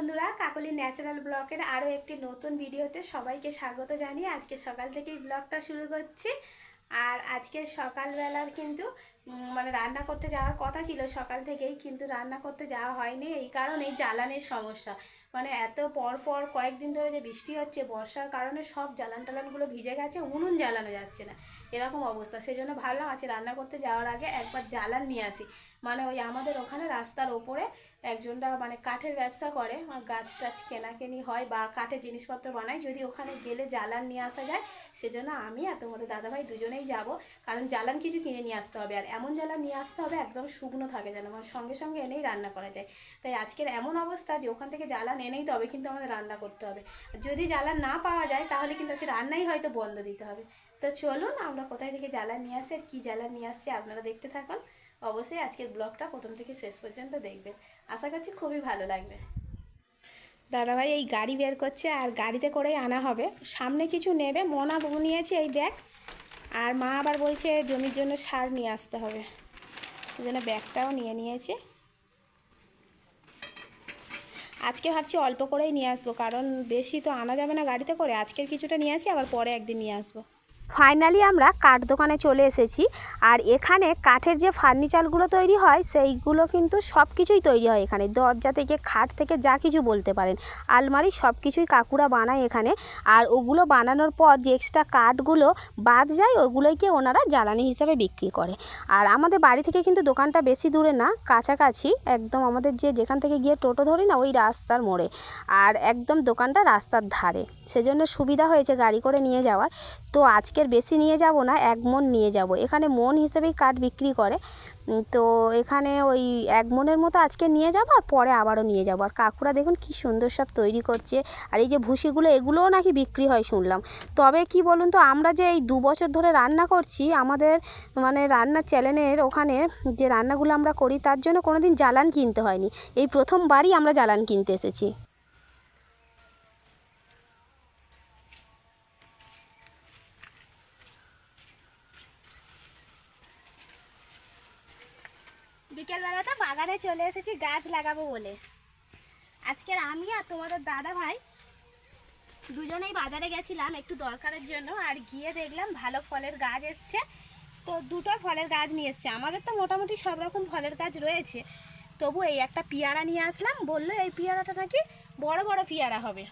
বন্ধুরা, কাকলি ন্যাচারাল ব্লকের আরও একটি নতুন ভিডিওতে সবাইকে স্বাগত জানিয়ে আজকে সকাল থেকেই ব্লগটা শুরু করছি। আর আজকে সকালবেলার কিন্তু মানে রান্না করতে যাওয়ার কথা ছিল সকাল থেকেই, কিন্তু রান্না করতে যাওয়া হয়নি, এই কারণে জ্বালানির সমস্যা। মানে এত পর পর কয়েকদিন ধরে যে বৃষ্টি হচ্ছে, বর্ষার কারণে সব জ্বালান টালানগুলো ভিজে গেছে, উনুন জ্বালানো যাচ্ছে না। এরকম অবস্থা। সেই জন্য ভাবলাম আছে রান্না করতে যাওয়ার আগে একবার জ্বালান নিয়ে আসি। মানে ওই আমাদের ওখানে রাস্তার ওপরে একজনটা মানে কাঠের ব্যবসা করে গাছ টাছ কেনাকেনি হয় বা কাঠের জিনিসপত্র বানায়, যদি ওখানে গেলে জ্বালান নিয়ে আসা যায়। সেজন্য আমি আর তোমাদের দাদাভাই দুজনেই যাব, কারণ জ্বালান কিছু কিনে নিয়ে আসতে হবে। আর এমন জ্বালান নিয়ে আসতে হবে, একদম শুকনো থাকে যেন মানে সঙ্গে সঙ্গে এনেই রান্না করা যায়। তাই আজকের এমন অবস্থা যে ওখান থেকে জ্বালান এনেই তবে কিন্তু আমাদের রান্না করতে হবে। যদি জ্বালান না পাওয়া যায় তাহলে কিন্তু আজকে রান্নাই হয়তো বন্ধ দিতে হবে। তো চলুন আমরা কোথায় থেকে জ্বালান নিয়ে আসি আর কী জ্বালান নিয়ে আসছি আপনারা দেখতে থাকুন। অবশ্যই আজকের ব্লগটা প্রথম থেকে শেষ পর্যন্ত দেখবেন। আশা করছি খুবই ভালো লাগবে। দাদাভাই এই গাড়ি বের করছে আর গাড়িতে করেই আনা হবে। সামনে কিছু নেবে, মনা নিয়েছে এই ব্যাগ। আর মা আবার বলছে জমির জন্য সার নিয়ে আসতে হবে। সেজন্য ব্যাগটাও নিয়ে নিয়েছে। আজকে ভাবছি অল্প করেই নিয়ে আসব, কারণ বেশি তো আনা যাবে না গাড়িতে করে, আজকের কিছুটা নিয়ে আসি, আবার পরে একদিন নিয়ে আসব। ফাইনালি আমরা কাঠ দোকানে চলে এসেছি। আর এখানে কাঠের যে ফার্নিচারগুলো তৈরি হয়, সেইগুলো কিন্তু সব কিছুই তৈরি হয় এখানে। দরজা থেকে, খাট থেকে যা কিছু বলতে পারেন। আলমারি সব কিছুই কাকুরা বানায় এখানে। আর ওগুলো বানানোর পর যে এক্সট্রা কাঠগুলো বাদ যায়, ওগুলোকে ওনারা জ্বালানি হিসাবে বিক্রি করে। আর আমাদের বাড়ি থেকে কিন্তু দোকানটা বেশি দূরে না, কাছাকাছি। একদম আমাদের যে যেখান থেকে গিয়ে টোটো ধরি না, ওই রাস্তার মোড়ে। আর একদম দোকানটা রাস্তার ধারে। সেজন্য সুবিধা হয়েছে গাড়ি করে নিয়ে যাওয়ার। তো আজকের বেশি নিয়ে যাব না, এক মন নিয়ে যাব। এখানে মন হিসেবেই কাঠ বিক্রি করে। তো এখানে ওই এক মনের মতো আজকে নিয়ে যাব আর পরে আবারও নিয়ে যাব। আর কাকুরা দেখুন কি সুন্দর সব তৈরি করছে। আর এই যে ভুসিগুলো, এগুলোও নাকি বিক্রি হয় শুনলাম। তবে কি বলুন তো, আমরা যে এই দু বছর ধরে রান্না করছি, আমাদের মানে রান্নার চ্যানেলের ওখানে যে রান্নাগুলো আমরা করি, তার জন্য কোনো দিন জ্বালান কিনতে হয়নি। এই প্রথমবারই আমরা জ্বালান কিনতে এসেছি। বিকেলবেলাটা বাগানে চলে এসেছি, গাছ লাগাবো বলে। আজকের আমি আর তোমাদের দাদা ভাই দুজনেই বাজারে গেছিলাম একটু দরকারের জন্য, আর গিয়ে দেখলাম ভালো ফলের গাছ এসছে। তো দুটো ফলের গাছ নিয়ে এসছে। আমাদের তো মোটামুটি সব রকম ফলের গাছ রয়েছে। তবু এই একটা পেয়ারা নিয়ে আসলাম, বলল এই পেয়ারাটা নাকি বড় বড় পেয়ারা হবে।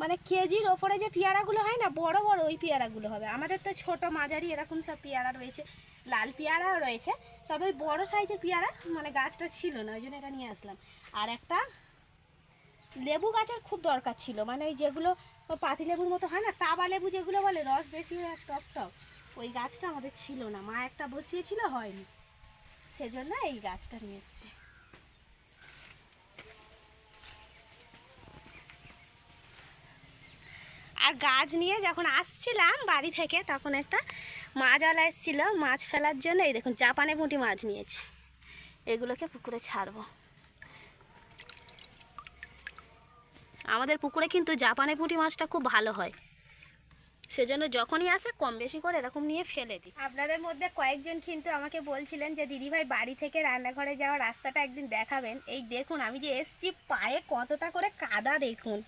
মানে কেজির ওপরে যে পেয়ারাগুলো হয় না, বড় বড় ওই পেয়ারাগুলো হবে। আমাদের তো ছোট মাঝারি এরকম সব পেয়ারা রয়েছে, লাল পেয়ারাও রয়েছে, তবে ওই বড় সাইজের পেয়ারা মানে গাছটা ছিল না, ওই জন্য এটা নিয়ে আসলাম। আর একটা লেবু গাছের খুব দরকার ছিল মানে ওই যেগুলো পাতি লেবুর মতো হয় না টাবা লেবু যেগুলো বলে, রস বেশি টক টক, ওই গাছটা আমাদের ছিল না। মা একটা বসিয়েছিল, হয়নি। সেজন্য এই গাছটা নিয়ে এসছে। আর গাছ নিয়ে যখন আসছিলাম বাড়ি থেকে, তখন একটা মাছ মাছওয়ালা এসেছিল, মাছ ফেলার জন্য। এই দেখুন, জাপানে পুঁটি মাছ নিয়েছি। এগুলোকে পুকুরে ছাড়বো। আমাদের পুকুরে কিন্তু জাপানে পুঁটি মাছটা খুব ভালো হয়। সেজন্য যখনই আসে, কম বেশি করে এরকম নিয়ে ফেলে দিই। আপনাদের মধ্যে কয়েকজন কিন্তু আমাকে বলছিলেন যে, দিদিভাই, বাড়ি থেকে রান্নাঘরে যাওয়ার রাস্তাটা একদিন দেখাবেন। এই দেখুন, আমি যে এসছি, পায়ে কতটা করে কাদা দেখুন।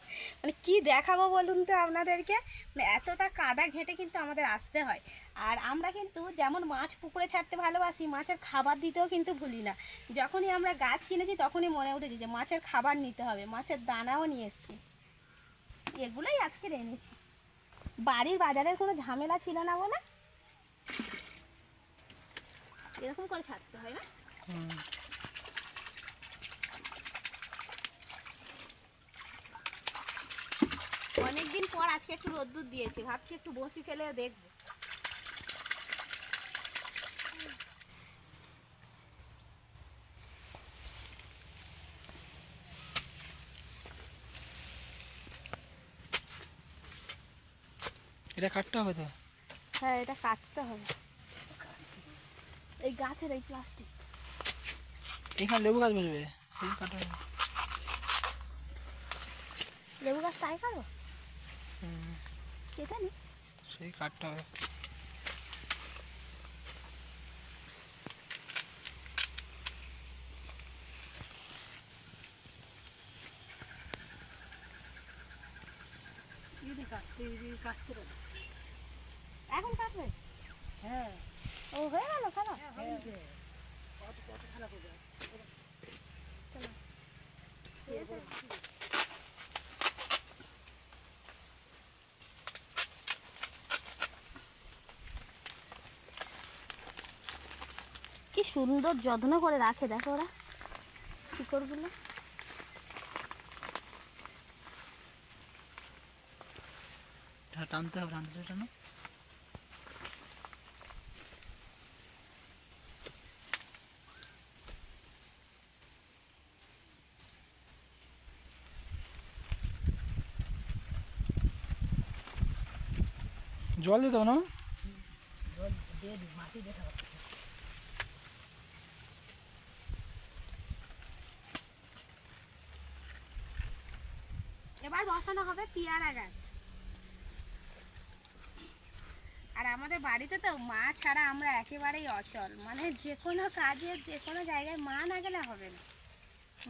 মানে কি দেখাবো বলুন তো আপনাদেরকে? মানে এতটা কাদা ঘেঁটে কিন্তু আমাদের আসতে হয়। আর আমরা কিন্তু যেমন মাছ পুকুরে ছাড়তে ভালোবাসি, মাছের খাবার দিতেও কিন্তু ভুলি না। যখনই আমরা গাছ কিনেছি, তখনই মনে উঠেছি যে, মাছের খাবার নিতে হবে, মাছের দানাও নিয়ে এসেছি। এগুলোই আজকে এনেছি। বাড়ির বাজারের কোনো ঝামেলা ছিল না বলে? এরকম করে ছাড়তে হয় না? অনেকদিন পর আজকে একটু রোদ্দুর দিয়েছে ভাবছি একটু বসি ফেলে দেখব। এটা কাটতে হবে তো? হ্যাঁ এটা কাটতে হবে। এই গাছের এই প্লাস্টিক এখানে লেবু গাছ বসবে? কাটা লেবু গাছ তাই কারও কেটে নি। সেই কাটতে হবে। কাটতে কাটতে এখন কাটবে? হ্যাঁ। ও হয়ে গেল কত খেলা করবে কি সুন্দর যত্ন করে রাখে দেখো ওরা শিকড়গুলো। হ্যাঁ টানতে হবে টানতে হবে, টানো। জল দিতে না। এবার বসানো হবে পেয়ারা গাছ। আর আমাদের বাড়িতে তো মা ছাড়া আমরা একেবারেই অচল। মানে যে কোনো কাজে, যে কোনো জায়গায় মা না গেলে হবে না।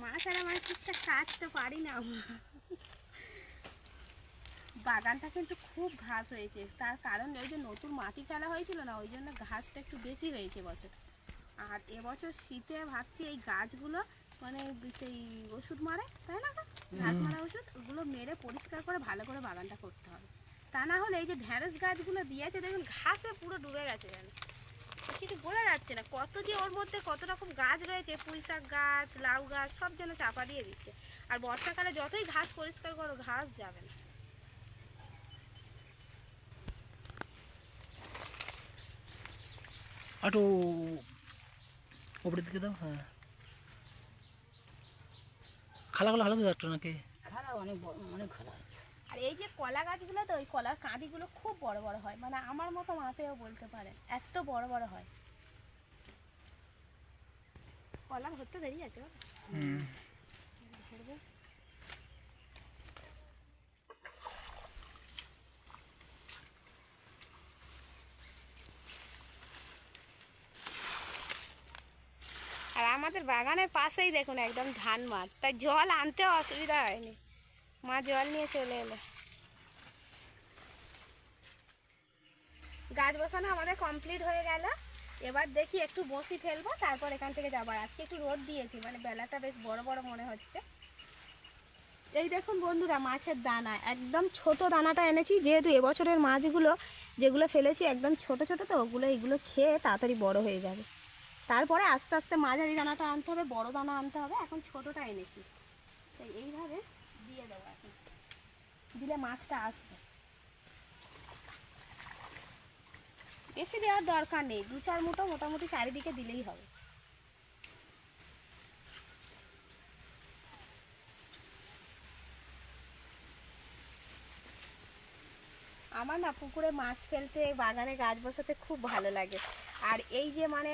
মা ছাড়া মানে ঠিকঠাক কাজ তো পারি না আমরা। বাগানটা কিন্তু খুব ঘাস হয়েছে। তার কারণ ওই যে নতুন মাটি ফেলা হয়েছিল না ওই জন্য ঘাসটা একটু বেশি হয়েছে বছর আর এবছর শীতে ভাবছি এই গাছগুলো মানে সেই ওষুধ মারে তাই না? ঘাস মারা ওষুধ ওগুলো মেরে পরিষ্কার করে ভালো করে বাগানটা করতে হবে। তা না হলে এই যে ঢ্যাঁড়স গাছগুলো দিয়েছে দেখুন ঘাসে পুরো ডুবে গেছে যেন। কিছু বোঝা যাচ্ছে না কত যে ওর মধ্যে কত রকম গাছ রয়েছে পুঁই শাক গাছ লাউ গাছ সব যেন চাপা দিয়ে দিচ্ছে। আর বর্ষাকালে যতই ঘাস পরিষ্কার করো ঘাস যাবে না। একটু ওপরের দিকে দাও হ্যাঁ। খালাগুলো ভালো তো একটু নাকি? খালা অনেক বড় অনেক খালা আছে। আর এই যে কলা গাছগুলো তো ওই কলার কাঁদিগুলো খুব বড় বড় হয়। মানে আমার মতো মাথায়ও বলতে পারে এত বড় বড় হয়। কলা ধরতে দেরি আছে। হুম ধরবে। আর আমাদের বাগানের পাশেই দেখুন, একদম ধান মাঠ। তাই জল আনতেও অসুবিধা হয়নি। মা জল নিয়ে চলে এলো। গাছ বসানো আমাদের কমপ্লিট হয়ে গেল। এবার দেখি একটু বসি ফেলব, তারপর এখান থেকে যাব। আজকে একটু রোদ দিয়েছি মানে বেলাটা বেশ বড় বড় মনে হচ্ছে। এই দেখুন বন্ধুরা, মাছের দানা। একদম ছোট দানাটা এনেছি, যেহেতু এবছরের মাছগুলো যেগুলো ফেলেছি, একদম ছোট ছোট, তো ওগুলো, এগুলো খেয়ে তাড়াতাড়ি বড় হয়ে যাবে। তারপরে আস্তে আস্তে মাঝারি দানাটা আনতে হবে, বড় দানা আনতে হবে। এখন ছোটটা এনেছি। তাই এইভাবে দিয়ে দেবো এখন। দিলে মাছটা আসবে। বেশি দেওয়ার দরকার নেই। দু চার মুঠো মোটামুটি চারিদিকে দিলেই হবে। আমার না পুকুরে মাছ ফেলতে, বাগানে গাছ বসাতে খুব ভালো লাগে। আর এই যে মানে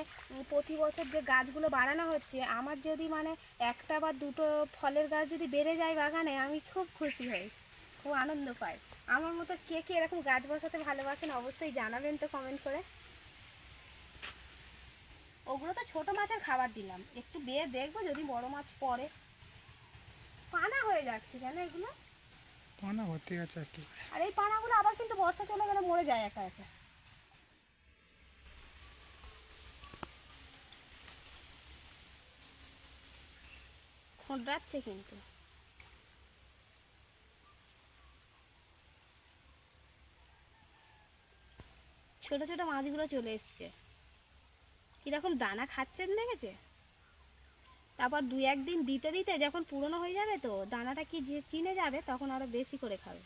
প্রতি বছর যে গাছগুলো বাড়ানো হচ্ছে, আমার যদি মানে একটা বা দুটো ফলের গাছ যদি বেড়ে যায় বাগানে, আমি খুব খুশি হই, খুব আনন্দ পাই। আমার মতো কে কে এরকম গাছ বসাতে ভালোবাসেন অবশ্যই জানাবেন তো কমেন্ট করে। ওগুলো তো ছোটো মাছের খাবার দিলাম, একটু বেয়ে দেখব যদি বড় মাছ পড়ে। পানা হয়ে যাচ্ছে কেন এগুলো? পানা ভর্তি আছে আর কি। আর এই পানাগুলো আবার কিন্তু বর্ষা চলে গেলে মরে যায় একা একা। খোঁড়াচ্ছে কিন্তু। ছোট ছোট মাছগুলো চলে এসছে। কীরকম দানা খাচ্ছেন দেখেছে? তারপর দুই একদিন দিতে দিতে যখন পুরনো হয়ে যাবে তো দানাটা কি যে চিনে যাবে তখন আরও বেশি করে খাবে।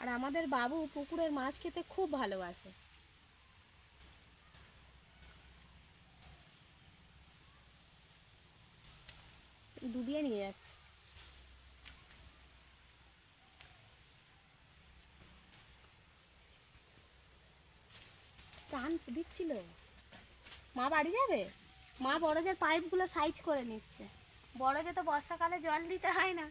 আর আমাদের বাবু পুকুরের মাছ খেতে খুব ভালোবাসে। ডুবিয়ে নিয়ে যাচ্ছে। টান দিচ্ছিল। মা বাড়ি যাবে? মা বড় যে পাইপগুলো সাইজ করে নিচ্ছে। বড়জে তো বর্ষাকালে জল দিতে হয় না।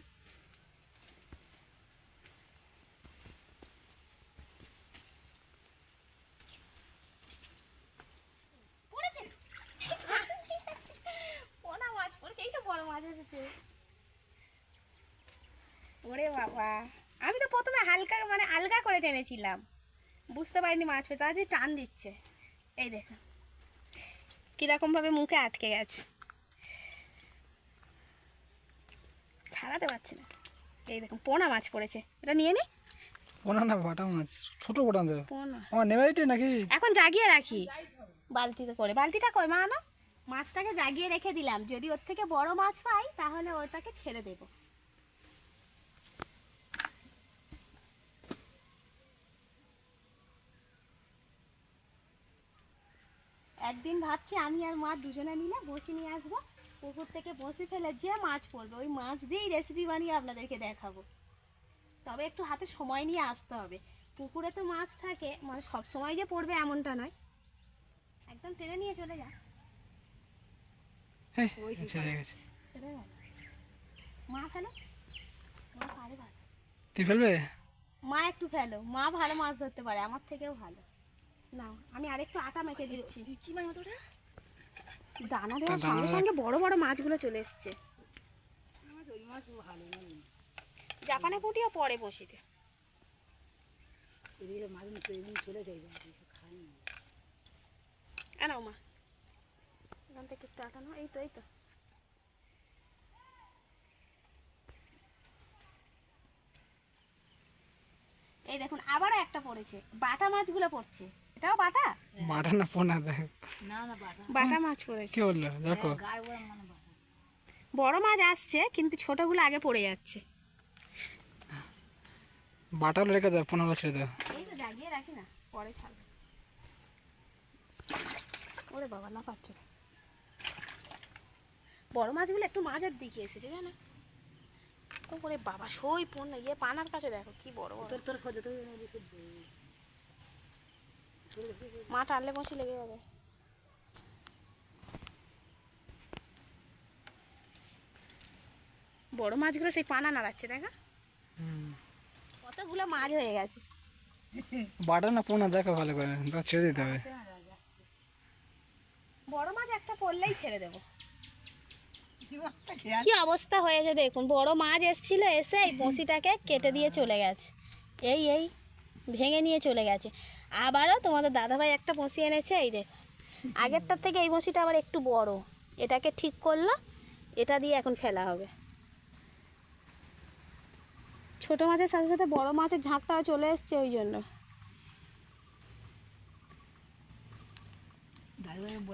ওরে বাবা। আমি তো প্রথমে হালকা মানে আলগা করে টেনেছিলাম। বুঝতে পারিনি মাছ পেতে আজ টান দিচ্ছে। এই দেখো কীরকমভাবে মুখে আটকে গেছে। ছাড়াতে পারছি না। এই দেখুন পোনা মাছ পড়েছে। এটা নিয়ে নি। পোনা না বাটা মাছ ছোট পোটা তো পোনা। আমার নেবাইটে নাকি? এখন জাগিয়ে রাখি। বালতিতে করে। বালতিটা কই মা না মাছটাকে জাগিয়ে রেখে দিলাম। যদি ওর থেকে বড় মাছ পাই তাহলে ওটাকে ছেড়ে দেব। একদিন ভাবছি আমি আর মা দুজনে মিলে বসি নিয়ে আসব। পুকুর থেকে বসি ফেলে যে মাছ পড়বে ওই মাছ দিয়েই রেসিপি বানিয়ে আপনাদেরকে দেখাবো। তবে একটু হাতে সময় নিয়ে আসতে হবে। পুকুরে তো মাছ থাকে মানে সব সময় যে পড়বে এমনটা নয়। একদম টেনে নিয়ে চলে যা। হ্যাঁ মা ফেলো। মা পারে ভালো তুই ফেলবে? মা একটু ফেলো। মা ভালো মাছ ধরতে পারে আমার থেকেও ভালো। না আমি আরেকটু আটা মেখে দিচ্ছি। কি মাছ অতটা দানা দেওয়ার সঙ্গে সঙ্গে বড় বড় মাছগুলো চলে এসছে। মাছ ওই মাছ ভালো জাপানে পুটিও পরে বসিতে এদিকে মাছ এমনি চলে যাই খাই না। কেন মা এখান থেকে একটু আটা নাও এই তো এই তো। এই দেখুন আবারও একটা পড়েছে বাটা মাছগুলো পড়ছে। এটাও বাটা? বাটা না পোনা দেখ। না না বাটা বাটা মাছ পড়েছে। কি বলল? দেখো। গায়ে ওরা মানে বড় মাছ আসছে কিন্তু ছোটগুলো আগে পড়ে যাচ্ছে। বাটাগুলো রেখে দাও পোনাগুলো ছেড়ে দাও। এই তো জাগিয়ে রাখি না পরে ছাড়বে। ওরে বাবা না পাচ্ছে বড় মাছগুলো একটু মাঝের দিকে এসেছে জানো? ও করে বাবা সই পণ ইয়ে পানার কাছে দেখো কি বড় বড়। তোর তোর খোঁজে এদিকে মা টানলে বসে লেগে যাবে। বড় মাছগুলো সেই পানা নাড়াচ্ছে দেখা? কতগুলো মাছ হয়ে গেছে। বাটা না পোনা দেখো ভালো করে তা ছেড়ে দিতে হবে। বড় মাছ একটা পড়লেই ছেড়ে দেবো। কি কি অবস্থা হয়েছে দেখুন বড় মাছ এসেছিল এসে এই বঁশিটাকে কেটে দিয়ে চলে গেছে। এই এই ভেঙে নিয়ে চলে গেছে। আবারও তোমাদের দাদাভাই একটা বঁশি এনেছে, এই দেখ আগেরটার থেকে এই বঁশিটা আবার একটু বড়। এটাকে ঠিক করল এটা দিয়ে এখন ফেলা হবে। ছোট মাছের সাথে সাথে বড় মাছের ঝাঁকটাও চলে এসছে ওই জন্য।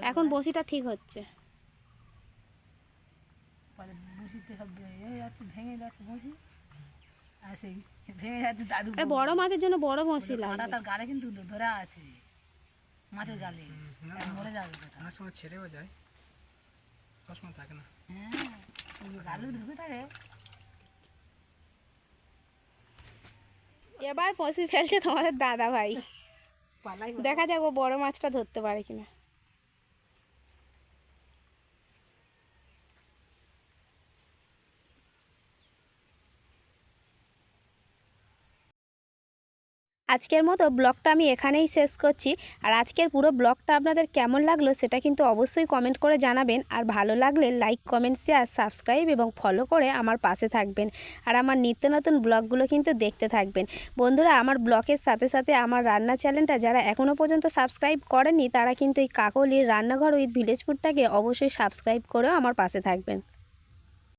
এখন বঁশিটা ঠিক হচ্ছে। ভেঙে যাচ্ছে বসি ভেঙে যাচ্ছে দাদু বড় মাছের জন্য বড় বঁশি তার গালে কিন্তু ধরে আছে। মাছের গালে। মরে যাবে অনেক সময় ছেড়েও যায়। সবসময় থাকে না। হ্যাঁ গালে ঢুকে থাকে। এবার বঁশি ফেলছে তোমাদের দাদা ভাই দেখা যাক ও বড় মাছটা ধরতে পারে কিনা। আজকের মতো ব্লগটা আমি এখানেই শেষ করছি। আর আজকের পুরো ব্লগটা আপনাদের কেমন লাগল সেটা কিন্তু অবশ্যই কমেন্ট করে জানাবেন। আর ভালো লাগলে লাইক, কমেন্ট, শেয়ার, সাবস্ক্রাইব এবং ফলো করে আমার পাশে থাকবেন। আর আমার নিত্য নতুন ব্লগগুলো কিন্তু দেখতে থাকবেন। বন্ধুরা, আমার ব্লগের সাথে সাথে আমার রান্না চ্যানেলটা যারা এখনও পর্যন্ত সাবস্ক্রাইব করেননি, তারা কিন্তু এই কাকলির রান্নাঘর উইথ ভিলেজ ফুডটাকে অবশ্যই সাবস্ক্রাইব করেও আমার পাশে থাকবেন।